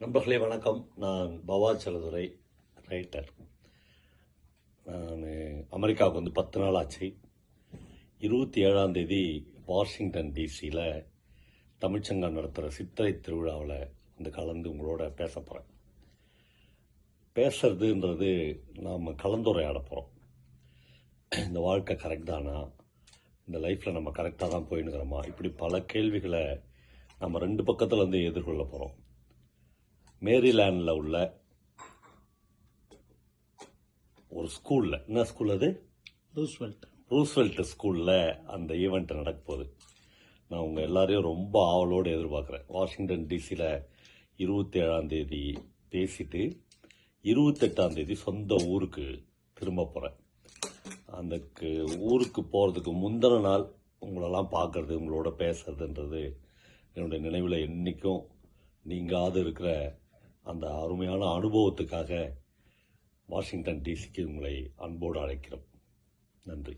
நண்பர்களே வணக்கம். நான் பவாச்சலதுரை ரைட்டர் நான் அமெரிக்காவுக்கு வந்து பத்து நாள் ஆச்சு. இருபத்தி ஏழாம் தேதி வாஷிங்டன் டிசியில் தமிழ்ச்சங்கம் நடத்துகிற சித்திரை திருவிழாவில் வந்து கலந்து உங்களோட பேச போகிறேன் பேசுறதுன்றது நாம் கலந்துரையாட போகிறோம் இந்த வாழ்க்கை கரெக்ட் தானா? இந்த லைஃப்பில் நம்ம கரெக்டாக தான் போயின்னுக்கிறோமா இப்படி பல கேள்விகளை நம்ம ரெண்டு பக்கத்தில் இருந்து எதிர்கொள்ள போகிறோம் மேரிலேண்டில் உள்ள ஒரு ஸ்கூலில். என்ன ஸ்கூல் அது? ரூஸ்வெல்ட் ரூஸ்வெல்ட் ஸ்கூலில் அந்த ஈவெண்ட் நடக்க போகுது. நான் உங்கள் எல்லாரையும் ரொம்ப ஆவலோடு எதிர்பார்க்குறேன். வாஷிங்டன் டிசியில் இருபத்தி ஏழாம் தேதி பேசிட்டு இருபத்தெட்டாம் தேதி சொந்த ஊருக்கு திரும்ப போகிறேன் அந்த ஊருக்கு போகிறதுக்கு முந்தின நாள் உங்களெல்லாம் பார்க்கறது உங்களோட பேசுறதுன்றது என்னுடைய நினைவில் என்றைக்கும் நீங்காது இருக்கிற அந்த அருமையான அனுபவத்துக்காக வாஷிங்டன் டிசிக்கு உங்களை அன்போடு அழைக்கிறோம். நன்றி.